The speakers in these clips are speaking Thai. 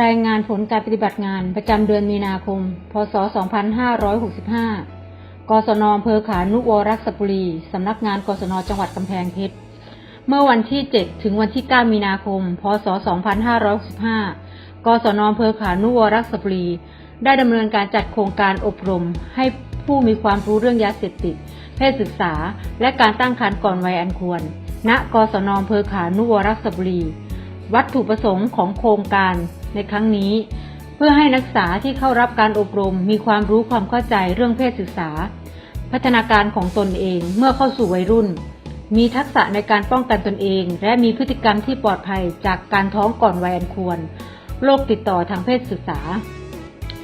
รายงานผลการปฏิบัติงานประจำเดือนมีนาคม พศ 2565 กศนอำเภอขานุวรักษบุรี สำนักงานกศนจังหวัดกำแพงเพชร เมื่อวันที่ 7 ถึงวันที่ 9 มีนาคม พศ 2565 กศนอำเภอขานุวรักษบุรี ได้ดำเนินการจัดโครงการอบรม ให้ผู้มีความรู้เรื่องยาเสพติด เพศศึกษา และการตั้งครรภ์ก่อนวัยอันควร ณ กศนอำเภอขานุวรักษบุรี วัตถุประสงค์ของโครงการในครั้งนี้ เพื่อให้นักศึกษาที่เข้ารับการอบรม มีความรู้ความเข้าใจเรื่องเพศศึกษา พัฒนาการของตนเองเมื่อเข้าสู่วัยรุ่น มีทักษะในการป้องกันตนเอง และมีพฤติกรรมที่ปลอดภัยจากการท้องก่อนวัยอันควรโรคติดต่อทางเพศศึกษา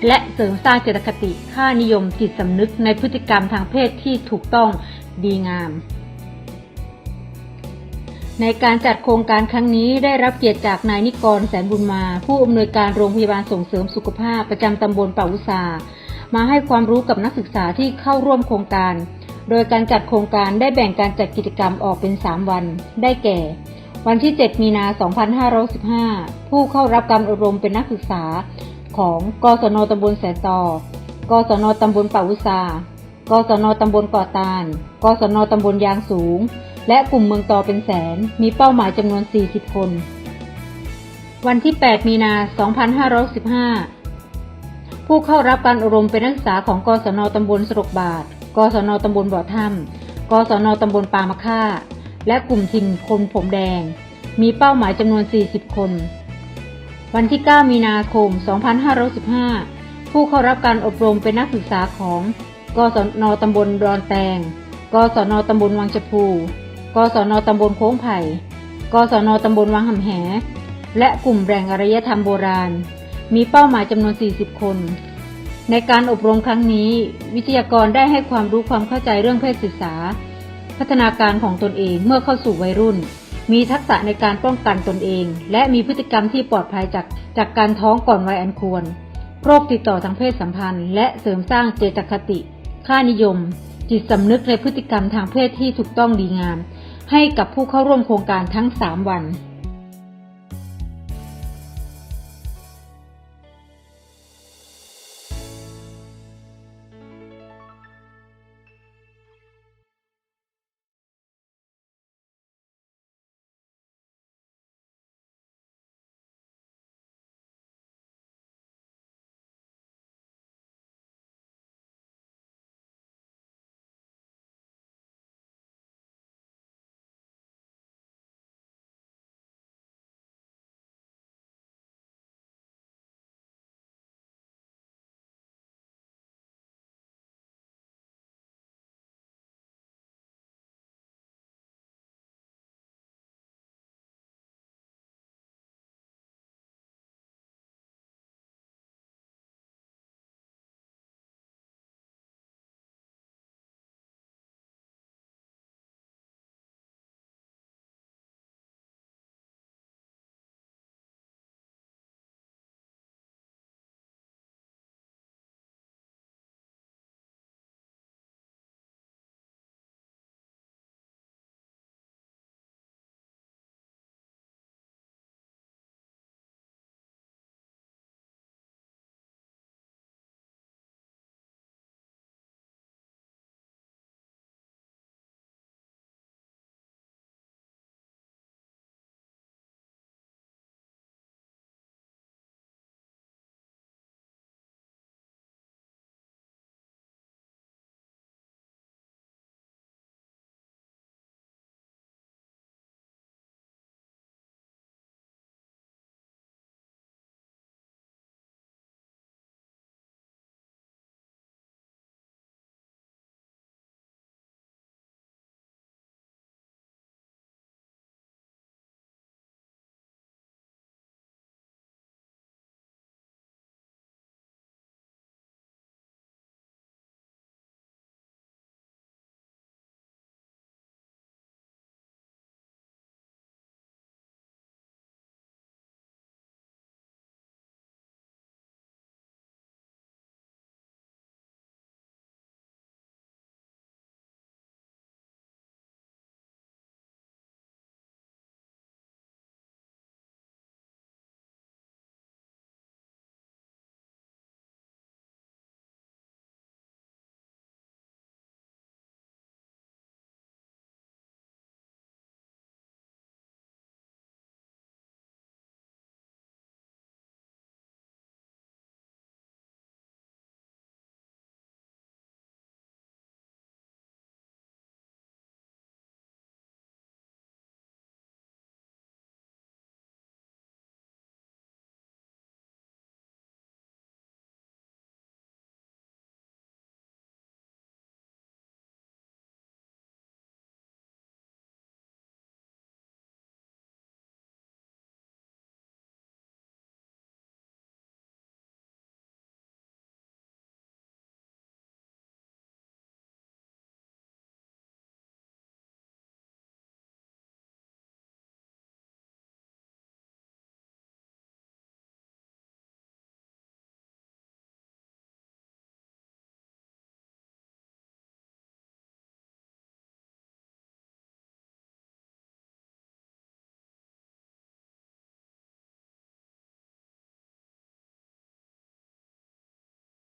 และเสริมสร้างเจตคติค่านิยมจิตสำนึกในพฤติกรรมทางเพศที่ถูกต้องดีงาม ในการจัดโครงการครั้งนี้ได้รับเกียรติจากนายนิกรแสนบุญมา ผู้อำนวยการโรงพยาบาลส่งเสริมสุขภาพประจำตำบลป่าอุษามาให้ความรู้กับนักศึกษาที่เข้าร่วมโครงการ โดยการจัดโครงการได้แบ่งการจัดกิจกรรมออกเป็น 3 วัน ได้แก่ วันที่ 7 มีนา 2515 ผู้เข้ารับการอบรมเป็นนักศึกษา ของกศนตำบลแสนตอกศนตำบลป่าอุษากศนตำบลเกาะตาลกศนตำบลยางสูง และกลุ่มเมืองต่อเป็นแสน มีเป้าหมายจำนวน 40 คน วันที่ 8 มีนา 2515 ผู้เข้ารับการอบรมเป็นนักศึกษาของกศนตำบลสรกบาท กศนตำบลบ่อถ้ำกศนตำบลปามะค่า และกลุ่มถิ่นคนผมแดง มีเป้าหมายจำนวน 40 คน วันที่ 9 มีนาคม 2515 ผู้เข้ารับการอบรมเป็นนักศึกษาของ กศนตำบลดอนแตงกศนตำบลวังจพู กศนตำบลโค้งไผ่ กศนตำบลวังหำแห และกลุ่มแรงอารยธรรมโบราณ มีเป้าหมายจำนวน 40 คน ในการอบรมครั้งนี้ วิทยากรได้ให้ความรู้ความเข้าใจเรื่องเพศศึกษา พัฒนาการของตนเองเมื่อเข้าสู่วัยรุ่น มีทักษะในการป้องกันตนเอง และมีพฤติกรรมที่ปลอดภัยจากจากการท้องก่อนวัยอันควร โรคติดต่อทางเพศสัมพันธ์ และเสริมสร้างเจตคติ ค่านิยม จิตสำนึกในพฤติกรรมทางเพศที่ถูกต้องดีงาม ให้กับผู้เข้าร่วมโครงการทั้ง 3 วัน